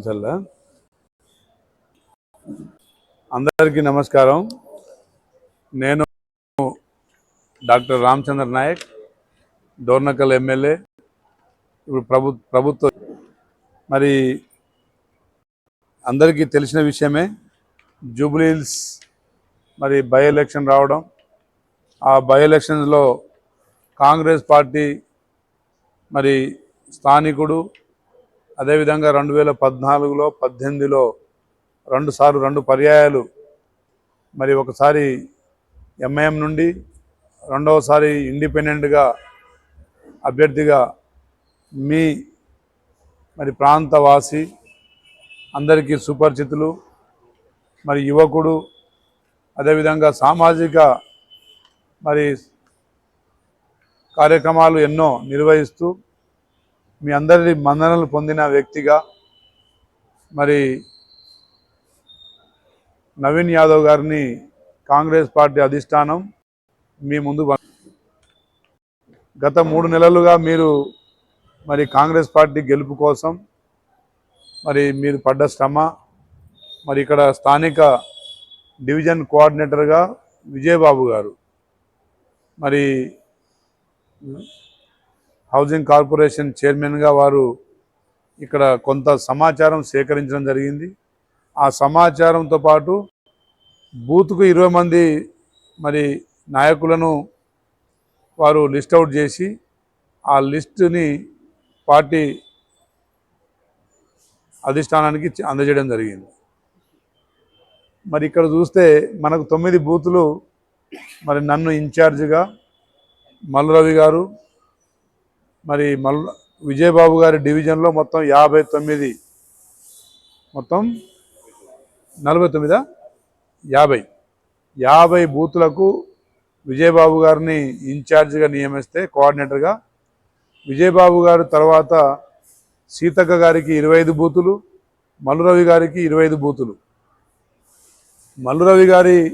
ఇన్షల్లా. అందరికీ నమస్కారం. నేను డాక్టర్ రామచంద్ర నాయక్ డోర్నకల్ ఎమ్మెల్యే. ఇప్పుడు ప్రభు ప్రభుత్వ మరి అందరికీ తెలిసిన విషయమే జూబ్లీహిల్స్ మరి బై ఎలక్షన్ రావడం. ఆ బై ఎలక్షన్స్లో కాంగ్రెస్ పార్టీ మరి స్థానికుడు అదేవిధంగా రెండు వేల పద్నాలుగులో పద్దెనిమిదిలో రెండు సార్లు రెండు పర్యాయాలు మరి ఒకసారి ఎంఐఎం నుండి రెండవసారి ఇండిపెండెంట్గా అభ్యర్థిగా మీ మరి ప్రాంతవాసి అందరికీ సుపరిచితులు మరి యువకుడు అదేవిధంగా సామాజిక మరి కార్యక్రమాలు ఎన్నో నిర్వహిస్తూ మీ అందరి మన్ననలు పొందిన వ్యక్తిగా మరి నవీన్ యాదవ్ గారిని కాంగ్రెస్ పార్టీ అధిష్టానం మీ ముందు గత మూడు నెలలుగా మీరు మరి కాంగ్రెస్ పార్టీ గెలుపు కోసం మరి మీరు పడ్డ శ్రమ మరి ఇక్కడ స్థానిక డివిజన్ కోఆర్డినేటర్గా విజయబాబు గారు మరి హౌసింగ్ కార్పొరేషన్ చైర్మన్గా వారు ఇక్కడ కొంత సమాచారం సేకరించడం జరిగింది. ఆ సమాచారంతో పాటు బూత్కు ఇరవై మంది మరి నాయకులను వారు లిస్ట్ అవుట్ చేసి ఆ లిస్టుని పార్టీ అధిష్టానానికి అందజేయడం జరిగింది. మరి ఇక్కడ చూస్తే మనకు తొమ్మిది బూతులు మరి నన్ను ఇన్ఛార్జిగా మల్లురవి గారు మరి మల్ విజయబాబు గారి డివిజన్లో మొత్తం యాభై తొమ్మిది. మొత్తం నలభై తొమ్మిదా? యాభై. యాభై బూతులకు విజయబాబు గారిని ఇన్ఛార్జిగా నియమిస్తే కోఆర్డినేటర్గా విజయబాబు గారు తర్వాత సీతక్క గారికి ఇరవై ఐదు బూతులు మల్లురవి గారికి ఇరవై ఐదు బూతులు. మల్లురవి గారి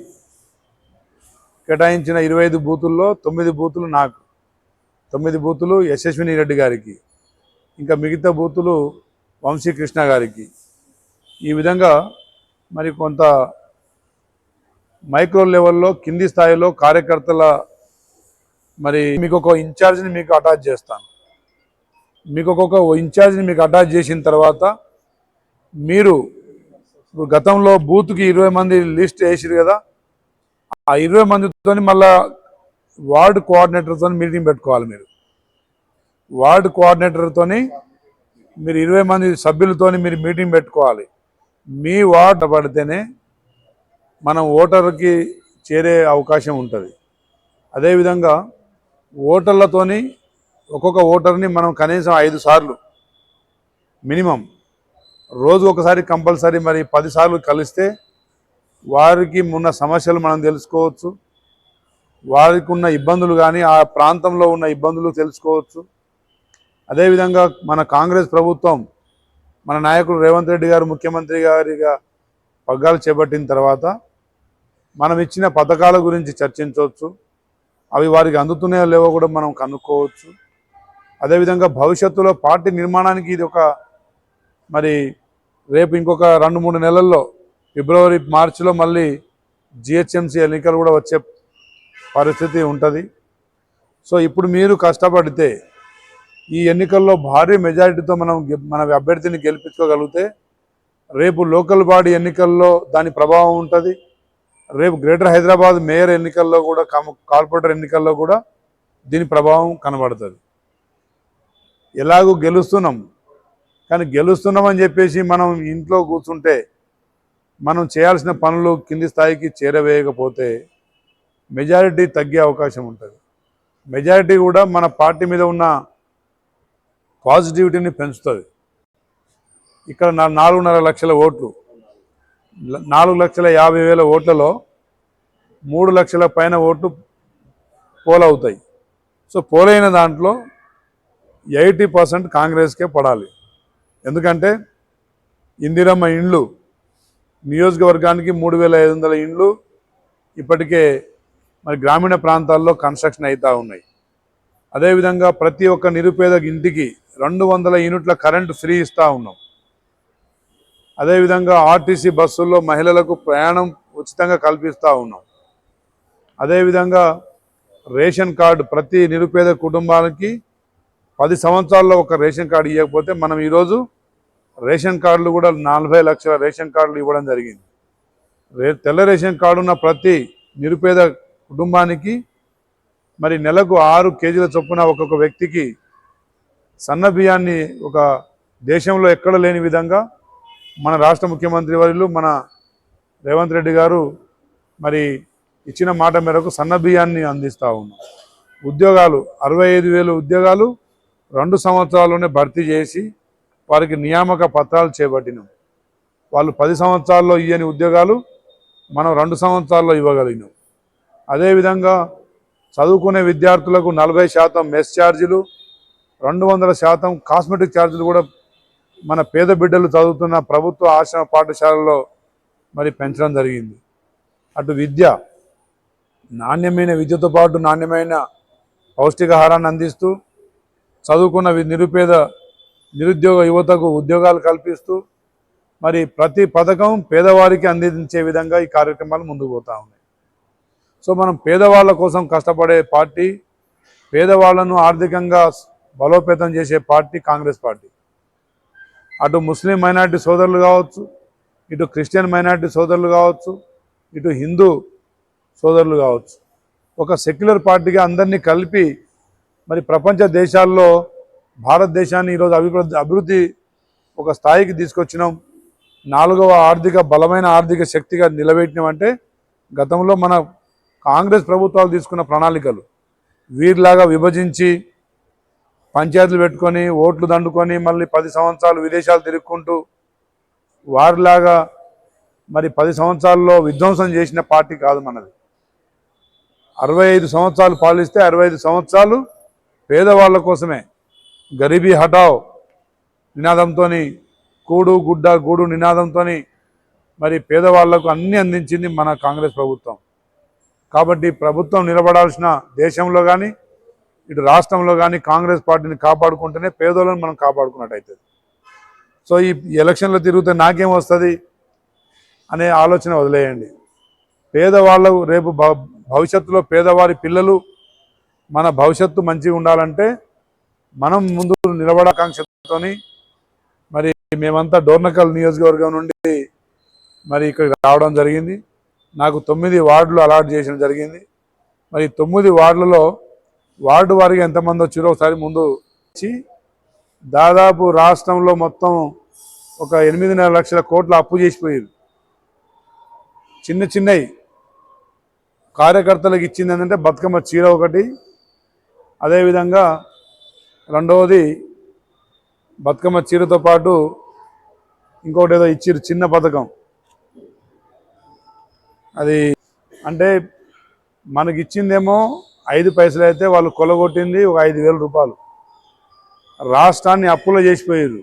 కేటాయించిన ఇరవై ఐదు బూతుల్లో తొమ్మిది బూతులు నాకు. తొమ్మిది బూతులు యశస్విని రెడ్డి గారికి ఇంకా మిగతా బూతులు వంశీకృష్ణ గారికి. ఈ విధంగా మరి కొంత మైక్రో లెవెల్లో కింది స్థాయిలో కార్యకర్తల మరి మీకు ఒక ఇన్ఛార్జ్ని మీకు అటాచ్ చేస్తాను. మీకు ఒక్కొక్క ఇన్ఛార్జ్ని మీకు అటాచ్ చేసిన తర్వాత మీరు ఇప్పుడు గతంలో బూత్కి ఇరవై మంది లిస్ట్ వేసిరు కదా ఆ ఇరవై మందితో మళ్ళా వార్డ్ కోఆర్డినేటర్తో మీటింగ్ పెట్టుకోవాలి మీరు. వార్డ్ కోఆర్డినేటర్తోని మీరు ఇరవై మంది సభ్యులతోని మీరు మీటింగ్ పెట్టుకోవాలి. మీ వార్డ్ పడితేనే మనం ఓటర్కి చేరే అవకాశం ఉంటుంది. అదేవిధంగా ఓటర్లతోని ఒక్కొక్క ఓటర్ని మనం కనీసం ఐదు సార్లు మినిమం రోజు ఒకసారి కంపల్సరీ మరి పది సార్లు కలిస్తే వారికి ఉన్న సమస్యలు మనం తెలుసుకోవచ్చు. వారికి ఉన్న ఇబ్బందులు కానీ ఆ ప్రాంతంలో ఉన్న ఇబ్బందులు తెలుసుకోవచ్చు. అదేవిధంగా మన కాంగ్రెస్ ప్రభుత్వం మన నాయకుడు రేవంత్ రెడ్డి గారు ముఖ్యమంత్రి గారిగా పగ్గాలు చేపట్టిన తర్వాత మనం ఇచ్చిన పథకాల గురించి చర్చించవచ్చు. అవి వారికి అందుతున్నాయో లేవో కూడా మనం కనుక్కోవచ్చు. అదేవిధంగా భవిష్యత్తులో పార్టీ నిర్మాణానికి ఇది ఒక మరి రేపు ఇంకొక రెండు మూడు నెలల్లో ఫిబ్రవరి మార్చిలో మళ్ళీ జిహెచ్ఎంసీ ఎన్నికలు కూడా వచ్చే పరిస్థితి ఉంటుంది. సో ఇప్పుడు మీరు కష్టపడితే ఈ ఎన్నికల్లో భారీ మెజారిటీతో మనం మన అభ్యర్థిని గెలిపించుకోగలిగితే రేపు లోకల్ బాడీ ఎన్నికల్లో దాని ప్రభావం ఉంటుంది. రేపు గ్రేటర్ హైదరాబాద్ మేయర్ ఎన్నికల్లో కూడా కార్పొరేటర్ ఎన్నికల్లో కూడా దీని ప్రభావం కనబడుతుంది. ఎలాగూ గెలుస్తున్నాం. కానీ గెలుస్తున్నామని చెప్పేసి మనం ఇంట్లో కూర్చుంటే మనం చేయాల్సిన పనులు కింది స్థాయికి చేరవేయకపోతే మెజారిటీ తగ్గే అవకాశం ఉంటుంది. మెజారిటీ కూడా మన పార్టీ మీద ఉన్న పాజిటివిటీని పెంచుతుంది. ఇక్కడ నా నాలుగున్నర లక్షల ఓట్లు. నాలుగు లక్షల యాభై వేల ఓట్లలో మూడు లక్షల పైన ఓట్లు పోలవుతాయి సో పోలైన దాంట్లో ఎయిటీ పర్సెంట్ కాంగ్రెస్కే పడాలి. ఎందుకంటే ఇందిరమ్మ ఇండ్లు నియోజకవర్గానికి మూడు వేల ఐదు వందల ఇండ్లు ఇప్పటికే మరి గ్రామీణ ప్రాంతాల్లో కన్స్ట్రక్షన్ అవుతూ ఉన్నాయి. అదేవిధంగా ప్రతి ఒక్క నిరుపేద ఇంటికి రెండు వందల యూనిట్ల కరెంటు ఫ్రీ ఇస్తూ ఉన్నాం. అదేవిధంగా ఆర్టీసీ బస్సుల్లో మహిళలకు ప్రయాణం ఉచితంగా కల్పిస్తూ ఉన్నాం. అదేవిధంగా రేషన్ కార్డు ప్రతి నిరుపేద కుటుంబానికి పది సంవత్సరాల్లో ఒక రేషన్ కార్డు ఇవ్వకపోతే మనం ఈరోజు రేషన్ కార్డులు కూడా నలభై లక్షల రేషన్ కార్డులు ఇవ్వడం జరిగింది. రే తెల్ల రేషన్ కార్డు ఉన్న ప్రతి నిరుపేద కుటుంబానికి మరి నెలకు ఆరు కేజీల చొప్పున ఒక్కొక్క వ్యక్తికి సన్న బియ్యాన్ని ఒక దేశంలో ఎక్కడ లేని విధంగా మన రాష్ట్ర ముఖ్యమంత్రి వర్యులు మన రేవంత్ రెడ్డి గారు మరి ఇచ్చిన మాట మేరకు సన్న బియ్యాన్ని అందిస్తూ ఉన్నాం ఉద్యోగాలు అరవై ఐదు వేలు ఉద్యోగాలు రెండు సంవత్సరాల్లోనే భర్తీ చేసి వారికి నియామక పత్రాలు చేపట్టినాం. వాళ్ళు పది సంవత్సరాల్లో ఇయ్యని ఉద్యోగాలు మనం రెండు సంవత్సరాల్లో ఇవ్వగలిగినాం. అదేవిధంగా చదువుకునే విద్యార్థులకు నలభై శాతం మెస్ ఛార్జీలు రెండు వందల శాతం కాస్మెటిక్ ఛార్జీలు కూడా మన పేద బిడ్డలు చదువుతున్న ప్రభుత్వ ఆశ్రమ పాఠశాలలో మరి పెంచడం జరిగింది. అటు విద్య నాణ్యమైన విద్యతో పాటు నాణ్యమైన పౌష్టికాహారాన్ని అందిస్తూ చదువుకున్న నిరుపేద నిరుద్యోగ యువతకు ఉద్యోగాలు కల్పిస్తూ మరి ప్రతి పథకం పేదవారికి అందించే విధంగా ఈ కార్యక్రమాలు ముందుకు పోతా ఉన్నాయి. సో మనం పేదవాళ్ళ కోసం కష్టపడే పార్టీ పేదవాళ్ళను ఆర్థికంగా బలోపేతం చేసే పార్టీ కాంగ్రెస్ పార్టీ. అటు ముస్లిం మైనార్టీ సోదరులు కావచ్చు ఇటు క్రిస్టియన్ మైనార్టీ సోదరులు కావచ్చు ఇటు హిందూ సోదరులు కావచ్చు. ఒక సెక్యులర్ పార్టీగా అందరినీ కలిపి మరి ప్రపంచ దేశాల్లో భారతదేశాన్ని ఈరోజు అభివృద్ధి అభివృద్ధి ఒక స్థాయికి తీసుకొచ్చినాం. నాలుగవ ఆర్థిక బలమైన ఆర్థిక శక్తిగా నిలబెట్టినామంటే గతంలో మన కాంగ్రెస్ ప్రభుత్వాలు తీసుకున్న ప్రణాళికలు. వీరిలాగా విభజించి పంచాయతీలు పెట్టుకొని ఓట్లు దండుకొని మళ్ళీ పది సంవత్సరాలు విదేశాలు తిరుక్కుంటూ వారిలాగా మరి పది సంవత్సరాల్లో విధ్వంసం చేసిన పార్టీ కాదు మనది. అరవై ఐదు సంవత్సరాలు పాలిస్తే అరవై ఐదు సంవత్సరాలు పేదవాళ్ళ కోసమే. గరీబీ హటావ్ నినాదంతో కూడు గుడ్డ గూడు నినాదంతో మరి పేదవాళ్ళకు అన్ని అందించింది మన కాంగ్రెస్ ప్రభుత్వం. కాబట్టి ప్రభుత్వం నిలబడాల్సిన దేశంలో కానీ ఇటు రాష్ట్రంలో కానీ కాంగ్రెస్ పార్టీని కాపాడుకుంటేనే పేదోళ్ళని మనం కాపాడుకున్నట్టయితుంది సో ఈ ఎలక్షన్లో తిరిగితే నాకేం వస్తుంది? అనే ఆలోచన వదిలేయండి. పేదవాళ్ళు రేపు భ- భవిష్యత్తులో పేదవారి పిల్లలు మన భవిష్యత్తు మంచిగా ఉండాలంటే మనం ముందు నిలబడాకాంక్షతో మరి మేమంతా డోర్నకల్ నియోజకవర్గం నుండి మరి ఇక్కడికి రావడం జరిగింది. నాకు తొమ్మిది వార్డులు అలాట్ చేయడం జరిగింది. మరి తొమ్మిది వార్డులలో వార్డు వారికి ఎంతమంది వచ్చారో ఒకసారి ముందు వచ్చి దాదాపు రాష్ట్రంలో మొత్తం ఒక ఎనిమిదిన్నర లక్షల కోట్ల అప్పు చేసిపోయారు. చిన్న చిన్నవి కార్యకర్తలకు ఇచ్చింది ఏంటంటే బతుకమ్మ చీర ఒకటి అదేవిధంగా రెండవది బతుకమ్మ చీరతో పాటు ఇంకొకటి ఏదో ఇచ్చిర్రు చిన్న పథకం. అది అంటే మనకి ఇచ్చిందేమో ఐదు పైసలు అయితే వాళ్ళు కొలగొట్టింది ఒక ఐదు వేల రూపాయలు. రాష్ట్రాన్ని అప్పులో చేసిపోయారు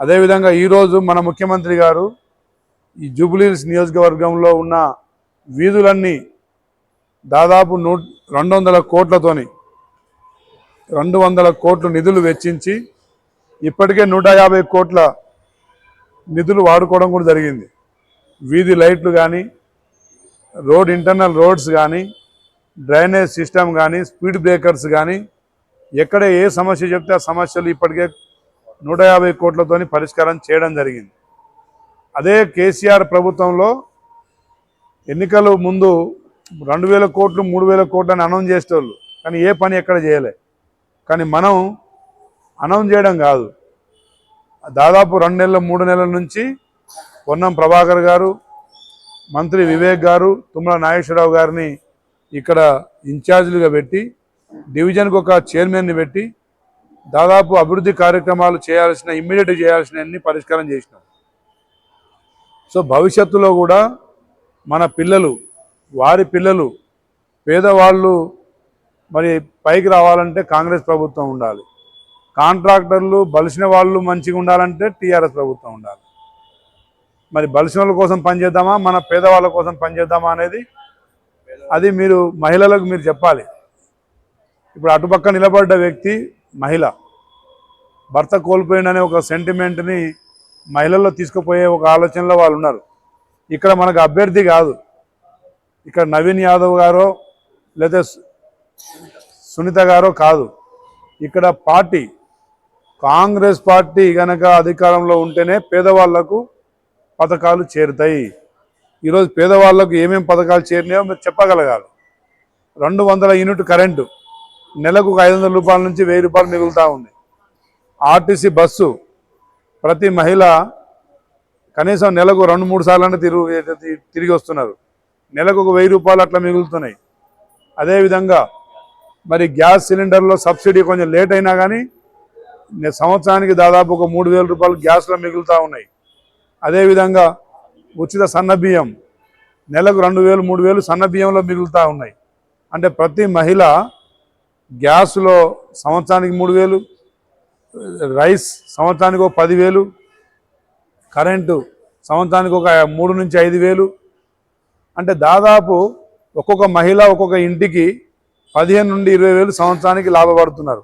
అదేవిధంగా ఈరోజు మన ముఖ్యమంత్రి గారు ఈ జూబ్లీహిల్స్ నియోజకవర్గంలో ఉన్న వీధులన్నీ దాదాపు నూ రెండు వందల కోట్లతోని రెండు వందల కోట్లు నిధులు వెచ్చించి ఇప్పటికే నూట యాభై కోట్ల నిధులు వాడుకోవడం కూడా జరిగింది. వీధి లైట్లు కానీ రోడ్ ఇంటర్నల్ రోడ్స్ కానీ డ్రైనేజ్ సిస్టమ్ కానీ స్పీడ్ బ్రేకర్స్ కానీ ఎక్కడ ఏ సమస్య చెప్తే ఆ సమస్యలు ఇప్పటికే నూట యాభై కోట్లతోని పరిష్కారం చేయడం జరిగింది. అదే కేసీఆర్ ప్రభుత్వంలో ఎన్నికలు ముందు రెండు వేల కోట్లు మూడు వేల కోట్లు అని అనౌన్స్ చేసేవాళ్ళు కానీ ఏ పని ఎక్కడ చేయలే. కానీ మనం అనౌన్స్ చేయడం కాదు. దాదాపు రెండు నెలల మూడు నెలల నుంచి పొన్నం ప్రభాకర్ గారు మంత్రి వివేక్ గారు తుమ్మల నాగేశ్వరరావు గారిని ఇక్కడ ఇన్ఛార్జీలుగా పెట్టి డివిజన్కి ఒక చైర్మన్ని పెట్టి దాదాపు అభివృద్ధి కార్యక్రమాలు చేయాల్సిన ఇమ్మీడియట్ చేయాల్సినవన్నీ పరిష్కారం చేసినాం. సో భవిష్యత్తులో కూడా మన పిల్లలు వారి పిల్లలు పేదవాళ్ళు మరి పైకి రావాలంటే కాంగ్రెస్ ప్రభుత్వం ఉండాలి. కాంట్రాక్టర్లు బలిసిన వాళ్ళు మంచిగా ఉండాలంటే టీఆర్ఎస్ ప్రభుత్వం ఉండాలి. మరి బలిసిన కోసం పనిచేద్దామా? మన పేదవాళ్ళ కోసం పనిచేద్దామా అనేది అది మీరు మహిళలకు మీరు చెప్పాలి. ఇప్పుడు అటుపక్క నిలబడ్డ వ్యక్తి మహిళ. భర్త కోల్పోయిందనే ఒక సెంటిమెంట్ని మహిళల్లో తీసుకుపోయే ఒక ఆలోచనలో వాళ్ళు ఉన్నారు. ఇక్కడ మనకు అభ్యర్థి కాదు. ఇక్కడ నవీన్ యాదవ్ గారో లేదా సునీత గారో కాదు. ఇక్కడ పార్టీ కాంగ్రెస్ పార్టీ గనక అధికారంలో ఉంటేనే పేదవాళ్ళకు పథకాలు చేరుతాయి. ఈరోజు పేదవాళ్ళకు ఏమేమి పథకాలు చేరినాయో మీరు చెప్పగలగాలి. రెండు వందల యూనిట్ కరెంటు నెలకు ఒక ఐదు వందల రూపాయల నుంచి వెయ్యి రూపాయలు మిగులుతూ ఉంది. ఆర్టీసీ బస్సు ప్రతి మహిళ కనీసం నెలకు రెండు మూడు సార్లు తిరుగు తిరిగి వస్తున్నారు. నెలకు ఒక వెయ్యి రూపాయలు అట్లా మిగులుతున్నాయి. అదేవిధంగా మరి గ్యాస్ సిలిండర్లో సబ్సిడీ కొంచెం లేట్ అయినా కానీ సంవత్సరానికి దాదాపు ఒక మూడు వేల రూపాయలు గ్యాస్లో మిగులుతూ ఉన్నాయి. అదేవిధంగా ఉచిత సన్న బియ్యం నెలకు రెండు వేలు మూడు వేలు సన్న బియ్యంలో మిగులుతూ ఉన్నాయి. అంటే ప్రతి మహిళ గ్యాస్లో సంవత్సరానికి మూడు వేలు రైస్ సంవత్సరానికి ఒక పదివేలు కరెంటు సంవత్సరానికి ఒక మూడు నుంచి ఐదు వేలు. అంటే దాదాపు ఒక్కొక్క మహిళ ఒక్కొక్క ఇంటికి పదిహేను నుండి ఇరవై వేలు సంవత్సరానికి లాభపడుతున్నారు.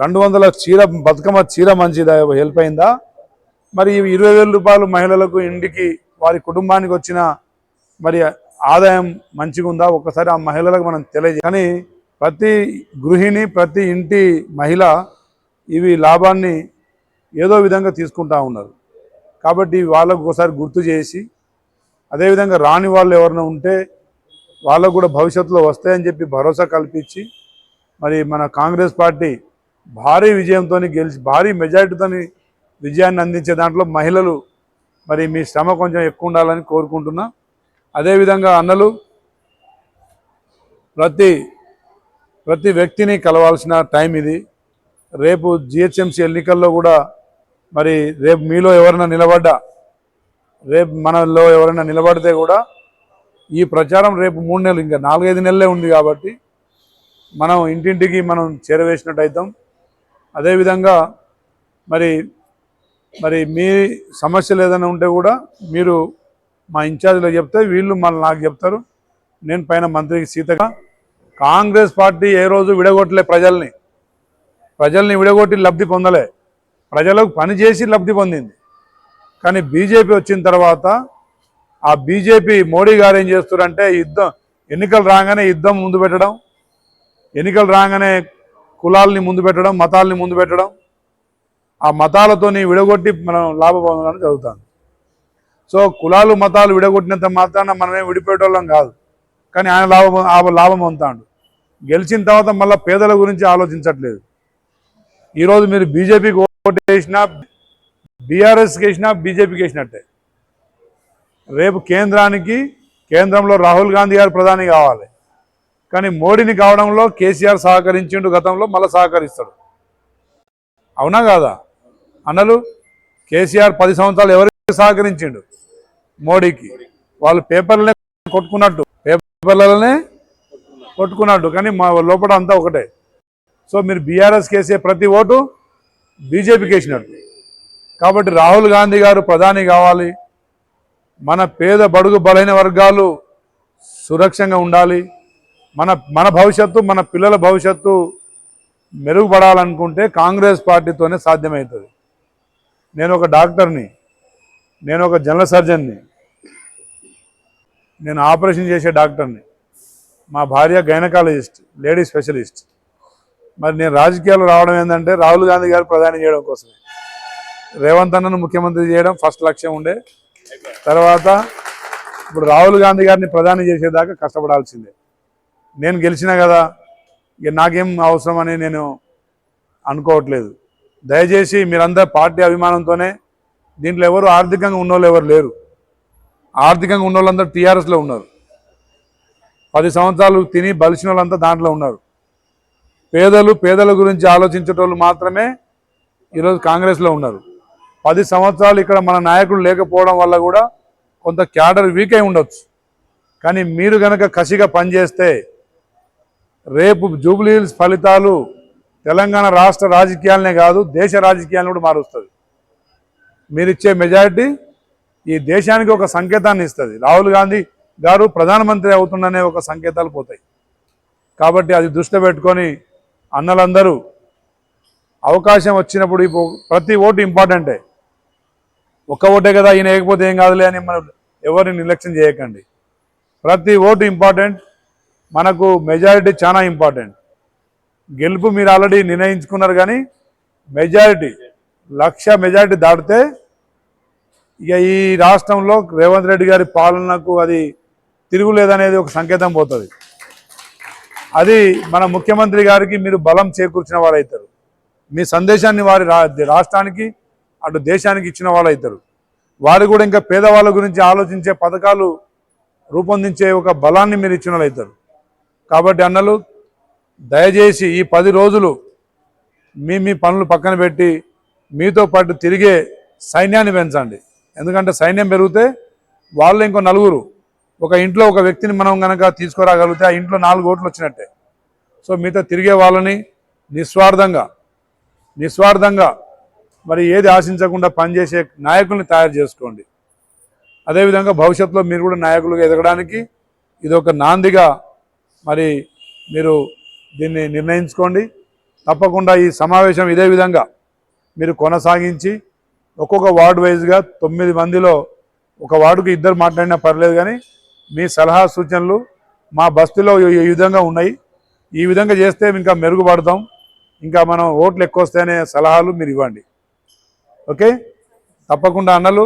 రెండు వందల చీర బతుకమ్మ చీర మంచిదా? హెల్ప్ అయిందా? మరి ఇరవై వేల రూపాయలు మహిళలకు ఇంటికి వారి కుటుంబానికి వచ్చిన మరి ఆదాయం మంచిగా ఉందా? ఒక్కసారి ఆ మహిళలకు మనం తెలియజే కానీ ప్రతి గృహిణి ప్రతి ఇంటి మహిళ ఇవి లాభాన్ని ఏదో విధంగా తీసుకుంటా ఉన్నారు. కాబట్టి వాళ్ళకు ఒకసారి గుర్తు చేసి అదేవిధంగా రాని వాళ్ళు ఎవరైనా ఉంటే వాళ్ళకు కూడా భవిష్యత్తులో వస్తాయని చెప్పి భరోసా కల్పించి మరి మన కాంగ్రెస్ పార్టీ భారీ విజయంతో గెలిచి భారీ మెజార్టీతో విజయాన్ని అందించే దాంట్లో మహిళలు మరి మీ శ్రమ కొంచెం ఎక్కువ ఉండాలని కోరుకుంటున్నా. అదేవిధంగా అన్నలు ప్రతి ప్రతి వ్యక్తిని కలవాల్సిన టైం ఇది. రేపు జిహెచ్ఎంసీ ఎన్నికల్లో కూడా మరి రేపు మీలో ఎవరైనా నిలబడ్డా రేపు మనలో ఎవరైనా నిలబడితే కూడా ఈ ప్రచారం రేపు మూడు నెలలు ఇంకా నాలుగైదు నెలలే ఉంది కాబట్టి మనం ఇంటింటికి మనం చేరవేసినట్టు అవుతాం అదేవిధంగా మరి మరి మీ సమస్యలు ఏదైనా ఉంటే కూడా మీరు మా ఇన్ఛార్జ్లో చెప్తే వీళ్ళు మళ్ళీ నాకు చెప్తారు. నేను పైన మంత్రికి సీతగా. కాంగ్రెస్ పార్టీ ఏ రోజు విడగొట్టలే ప్రజల్ని. ప్రజల్ని విడగొట్టి లబ్ధి పొందలే. ప్రజలకు పని చేసి లబ్ధి పొందింది. కానీ బీజేపీ వచ్చిన తర్వాత ఆ బీజేపీ మోడీ గారు ఏం చేస్తారంటే యుద్ధం ఎన్నికలు రాగానే యుద్ధం ముందు పెట్టడం ఎన్నికలు రాగానే కులాల్ని ముందు పెట్టడం మతాల్ని ముందు పెట్టడం ఆ మతాలతోని విడగొట్టి మనం లాభ పొందడం జరుగుతుంది సో కులాలు మతాలు విడగొట్టినంత మాత్రాన మనమే విడిపోయేటోళ్ళం కాదు. కానీ ఆయన లాభం ఆ లాభం పొందుతాడు. గెలిచిన తర్వాత మళ్ళీ పేదల గురించి ఆలోచించట్లేదు. ఈరోజు మీరు బీజేపీకి ఓటు వేసినా బీఆర్ఎస్కి వేసినా బీజేపీకి వేసినట్టే. రేపు కేంద్రానికి కేంద్రంలో రాహుల్ గాంధీ గారు ప్రధాని కావాలి. కానీ మోడీని కావడంలో కేసీఆర్ సహకరించిండు గతంలో మళ్ళీ సహకరిస్తాడు. అవునా కాదా? అన్నలు కేసీఆర్ పది సంవత్సరాలు ఎవరికి సహకరించిండు? మోడీకి. వాళ్ళు పేపర్లనే కొట్టుకున్నట్టు. పేపర్లనే కొట్టుకున్నట్టు. కానీ మా లోపల అంతా ఒకటే. సో మీరు బీఆర్ఎస్కి వేసే ప్రతి ఓటు బీజేపీకి వేసినట్టు. కాబట్టి రాహుల్ గాంధీ గారు ప్రధాని కావాలి. మన పేద బడుగు బలైన వర్గాలు సురక్షంగా ఉండాలి. మన మన భవిష్యత్తు మన పిల్లల భవిష్యత్తు మెరుగుపడాలనుకుంటే కాంగ్రెస్ పార్టీతోనే సాధ్యమవుతుంది. నేను ఒక డాక్టర్ని నేను ఒక జనరల్ సర్జన్ని నేను ఆపరేషన్ చేసే డాక్టర్ని మా భార్య గైనకాలజిస్ట్ లేడీ స్పెషలిస్ట్. మరి నేను రాజకీయాలు రావడం ఏంటంటే రాహుల్ గాంధీ గారు ప్రధాని చేయడం కోసమే. రేవంత్ అన్నను ముఖ్యమంత్రి చేయడం ఫస్ట్ లక్ష్యం ఉండే. తర్వాత ఇప్పుడు రాహుల్ గాంధీ గారిని ప్రధాని చేసేదాకా కష్టపడాల్సిందే. నేను గెలిచినా కదా ఇక నాకేం అవసరం అని నేను అనుకోవట్లేదు. దయచేసి మీరందరూ పార్టీ అభిమానంతోనే దీంట్లో ఎవరు ఆర్థికంగా ఉన్నోళ్ళు ఎవరు లేరు. ఆర్థికంగా ఉన్న వాళ్ళందరూ టీఆర్ఎస్లో ఉన్నారు. పది సంవత్సరాలు తిని బలిసిన వాళ్ళంతా దాంట్లో ఉన్నారు. పేదలు పేదల గురించి ఆలోచించేటోళ్ళు మాత్రమే ఈరోజు కాంగ్రెస్లో ఉన్నారు. పది సంవత్సరాలు ఇక్కడ మన నాయకులు లేకపోవడం వల్ల కూడా కొంత క్యాడర్ వీక్ అయి ఉండొచ్చు. కానీ మీరు కనుక కసిగా పనిచేస్తే రేపు జూబ్లీ హిల్స్ ఫలితాలు తెలంగాణ రాష్ట్ర రాజకీయాలనే కాదు దేశ రాజకీయాలను కూడా మారుస్తుంది. మీరిచ్చే మెజారిటీ ఈ దేశానికి ఒక సంకేతాన్ని ఇస్తుంది. రాహుల్ గాంధీ గారు ప్రధానమంత్రి అవుతుండనే ఒక సంకేతాలు పోతాయి. కాబట్టి అది దృష్టి పెట్టుకొని అన్నలందరూ అవకాశం వచ్చినప్పుడు ఇప్పుడు ప్రతి ఓటు ఇంపార్టెంటే. ఒక్క ఓటే కదా ఈయన వేయకపోతే ఏం కాదులే అని మనం ఎవరిని నిర్లక్ష్యం చేయకండి. ప్రతి ఓటు ఇంపార్టెంట్ మనకు మెజారిటీ చాలా ఇంపార్టెంట్. గెలుపు మీరు ఆల్రెడీ నిర్ణయించుకున్నారు కానీ మెజారిటీ లక్ష మెజారిటీ దాటితే ఇక ఈ రాష్ట్రంలో రేవంత్ రెడ్డి గారి పాలనకు అది తిరుగులేదనేది ఒక సంకేతం పోతుంది. అది మన ముఖ్యమంత్రి గారికి మీరు బలం చేకూర్చిన వారు మీ సందేశాన్ని వారి రా- రాష్ట్రానికి అటు దేశానికి ఇచ్చిన వాళ్ళవుతారు వారు కూడా ఇంకా పేదవాళ్ళ గురించి ఆలోచించే పథకాలు రూపొందించే ఒక బలాన్ని మీరు ఇచ్చిన వాళ్ళు అవుతారు కాబట్టి అన్నలు దయచేసి ఈ పది రోజులు మీ మీ పనులు పక్కన పెట్టి మీతో పాటు తిరిగే సైన్యాన్ని పెంచండి. ఎందుకంటే సైన్యం పెరిగితే వాళ్ళు ఇంకో నలుగురు ఒక ఇంట్లో ఒక వ్యక్తిని మనం కనుక తీసుకురాగలిగితే ఆ ఇంట్లో నాలుగు ఓట్లు వచ్చినట్టే. సో మీతో తిరిగే వాళ్ళని నిస్వార్థంగా నిస్వార్థంగా మరి ఏది ఆశించకుండా పనిచేసే నాయకుల్ని తయారు చేసుకోండి. అదేవిధంగా భవిష్యత్తులో మీరు కూడా నాయకులుగా ఎదగడానికి ఇది ఒక నాందిగా మరి మీరు దీన్ని నిర్ణయించుకోండి. తప్పకుండా ఈ సమావేశం ఇదే విధంగా మీరు కొనసాగించి ఒక్కొక్క వార్డు వైజ్గా తొమ్మిది మందిలో ఒక వార్డుకు ఇద్దరు మాట్లాడినా పర్లేదు కానీ మీ సలహా సూచనలు మా బస్తీలో ఈ ఈ విధంగా ఉన్నాయి. ఈ విధంగా చేస్తే ఇంకా మెరుగుపడతాం. ఇంకా మనం ఓట్లు ఎక్కువ వస్తాయనే సలహాలు మీరు ఇవ్వండి. ఓకే? తప్పకుండా అన్నలు.